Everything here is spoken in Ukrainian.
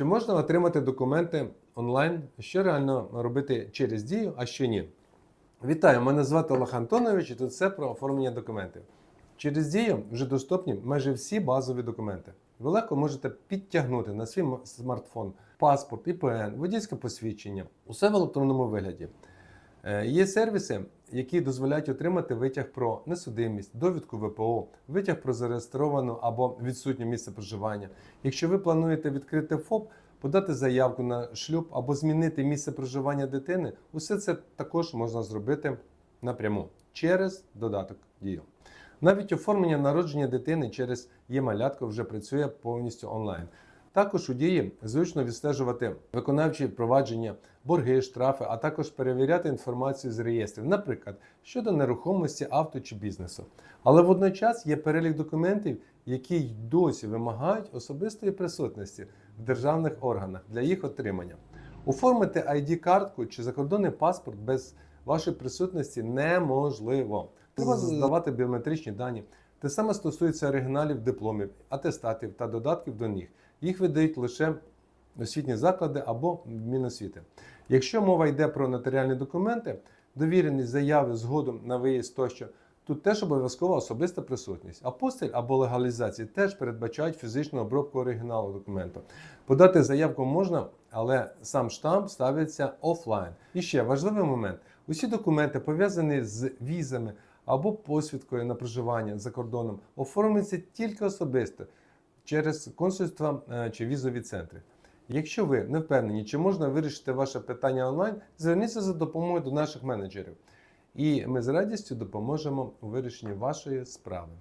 Чи можна отримати документи онлайн? Що реально робити через дію, а що ні? Вітаю, мене звати Олег Антонович і тут все про оформлення документів. Через дію вже доступні майже всі базові документи. Ви легко можете підтягнути на свій смартфон паспорт, ІПН, водійське посвідчення, усе в електронному вигляді. Е, Є сервіси, які дозволяють отримати витяг про несудимість, довідку ВПО, витяг про зареєстровану або відсутнє місце проживання. Якщо ви плануєте відкрити ФОП, подати заявку на шлюб або змінити місце проживання дитини, усе це також можна зробити напряму через додаток Дію. Навіть оформлення народження дитини через «Є-малятко» вже працює повністю онлайн. Також у дії зручно відстежувати виконавчі провадження, борги, штрафи, а також перевіряти інформацію з реєстрів, наприклад, щодо нерухомості, авто чи бізнесу. Але водночас є перелік документів, які й досі вимагають особистої присутності в державних органах для їх отримання. Оформити ID-картку чи закордонний паспорт без вашої присутності неможливо. Треба здавати біометричні дані. Те саме стосується оригіналів дипломів, атестатів та додатків до них. Їх видають лише освітні заклади або Міносвіти. Якщо мова йде про нотаріальні документи, довіреність заяви згоду на виїзд тощо, тут теж обов'язкова особиста присутність. Апостиль або легалізації теж передбачають фізичну обробку оригіналу документу. Подати заявку можна, але сам штамп ставиться офлайн. І ще важливий момент: усі документи пов'язані з візами або посвідкою на проживання за кордоном, оформиться тільки особисто через консульства е, чи візові центри. Якщо ви не впевнені, чи можна вирішити ваше питання онлайн, зверніться за допомогою до наших менеджерів. І ми з радістю допоможемо у вирішенні вашої справи.